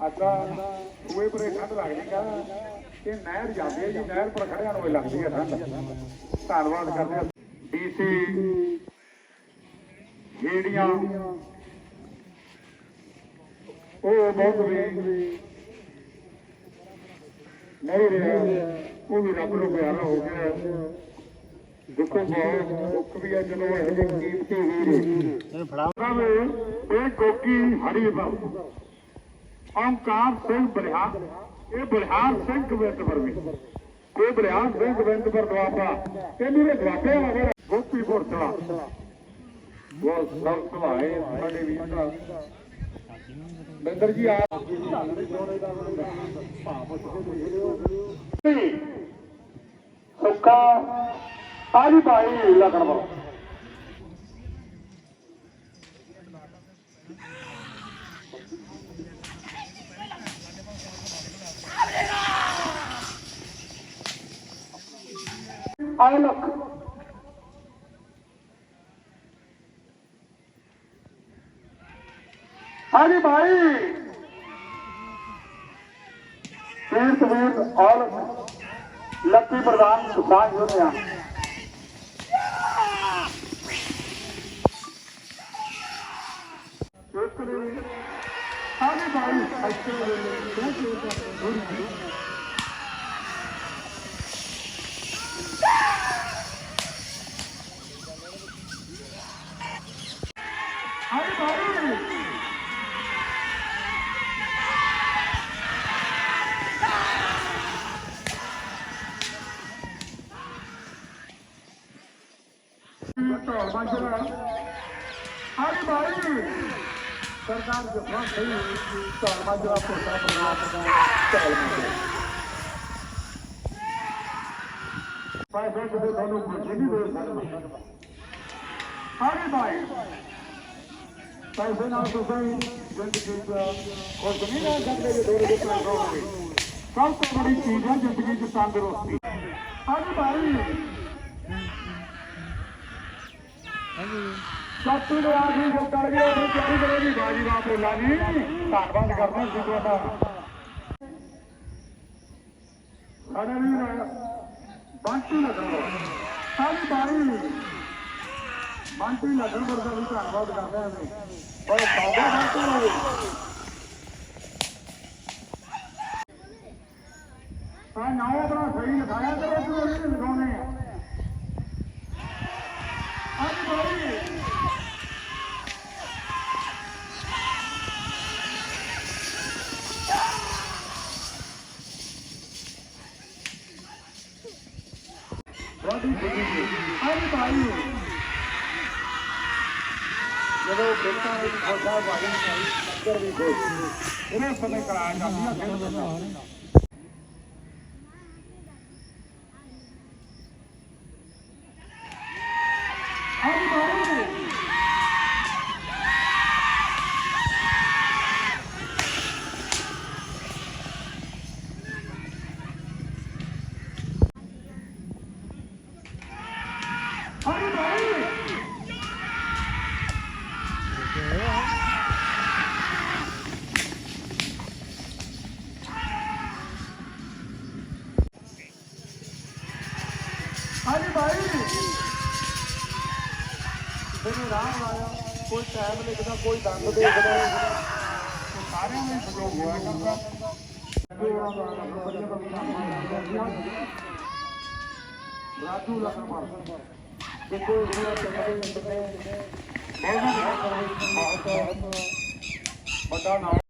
ਅੱਛਾ ਦੂਏ ਪਰੇ ਠੰਡ ਲੱਗਦੀ ਕਾ ਇਹ ਨਹਿਰ ਜਾਂਦੀ ਹੈ ਜੀ ਨਹਿਰ ਪਰ ਖੜਿਆਂ ਨੂੰ ਲੱਗਦੀ ਹੈ ਠੰਡ। ਧੰਨਵਾਦ ਕਰਦੇ ਹਾਂ ਡੀਸੀ ਜਿਹੜੀਆਂ ਉਹ ਬਹੁਤ ਵੀ ਨਹੀਂ ਰਿਹਾ। ਉਹ ਵੀ ਰੱਬ ਨੂੰ ਪਿਆਰਾ ਹੋ ਗਿਆ। ਦੇਖੋ ਬਹੁਤ ਦੁੱਖ ਵੀ ਹੈ ਜਦੋਂ ਇਹ ਕੀਮਤੀ ਹੀਰੇ। ਸਾਹਿਬ ਇਹ ਕੋਕੀ ਹਰੀ ਬਾਬੂ। ਓਮਕਾਰ ਸਿੰਘ ਬਲਿਹਾਰ ਇਹ ਬਲਿਹਾਰ ਸਿੰਘ ਗੋਬਿੰਦਪੁਰ ਵੀ। ਇਹ ਬਲਿਹਾਰ ਸਿੰਘ ਗੋਬਿੰਦਪੁਰ ਦੁਆਬਾ ਇਹ ਮੇਰੇ ਦੁਆਬੇ ਆ ਗਿਆ ਗੋਪੀਪੁਰ ਚਲਾ ਬਹੁਤ ਸਭ ਸੁਭਾਏ ਸਾਡੇ ਵੀਰ ਦਾ ਬਿੰਦਰ ਜੀ ਆ। ਸੁੱਕਾ, ਆਲੀ ਭਾਈ ਲਗਣ ਵਾਲਾ औलक अरे भाई तीर्थवीर और लक्की प्रधान सुखान यूनिया अरे अरे भाई सरकार जो बात सही है चार पाँच जो आपको अरे भाई पैसे ना तो सही ज़िंदगी का और बड़ी चीज़ है ज़िंदगी की तंदुरुस्ती अरे भाई ਸਤਿ ਦੇ ਆਖੀ ਜੋ ਕਰ ਗਿਆ ਉਹ ਤਿਆਰੀ ਕਰੇਗੀ ਬਾਜੀ ਬਾਪ ਰੋਲਾ ਜੀ। ਧੰਨਵਾਦ ਕਰਦੇ ਹਾਂ ਜੀ ਤੁਹਾਡਾ। ਸਾਡੇ ਵੀ ਬੰਟੀ ਲੱਗਣ ਸਾਡੀ ਬਾਈ ਬੰਟੀ ਲੱਗਣ ਵਰਗਾ ਵੀ ਧੰਨਵਾਦ ਕਰਦੇ ਹਾਂ ਅਸੀਂ ਪਰ ਬਾਬਾ ਬੰਟੀ ਆ ਨਾਮ ਆਪਣਾ ਸਹੀ ਲਿਖਾਇਆ ਤੇ ਉਹ ਨਹੀਂ ਲਿਖਾਉਣੇ ਆ बॉडी बुझेगी अरे भाई जब वो खेलता है तो बहुत सारे वाले कर भी दो समय कराएगा ਹਾਂਜੀ ਭਾਈ। ਮੈਨੂੰ ਰਾਮ ਆਇਆ ਕੋਈ ਟਾਈਮ ਲਿਖਦਾ, ਕੋਈ ਦੰਦ ਦੇਖਦਾ। ਸਾਰਿਆਂ ਨੂੰ ਸਜੋ ਹੋਇਆ ਕਰਦਾ ਰਾਜੂ ਲਖਨ ਮਾਰ ਦੇਖੋ ਇਹ ਚੰਗੇ ਬਹੁਤ ਵੱਡਾ ਨਾਮ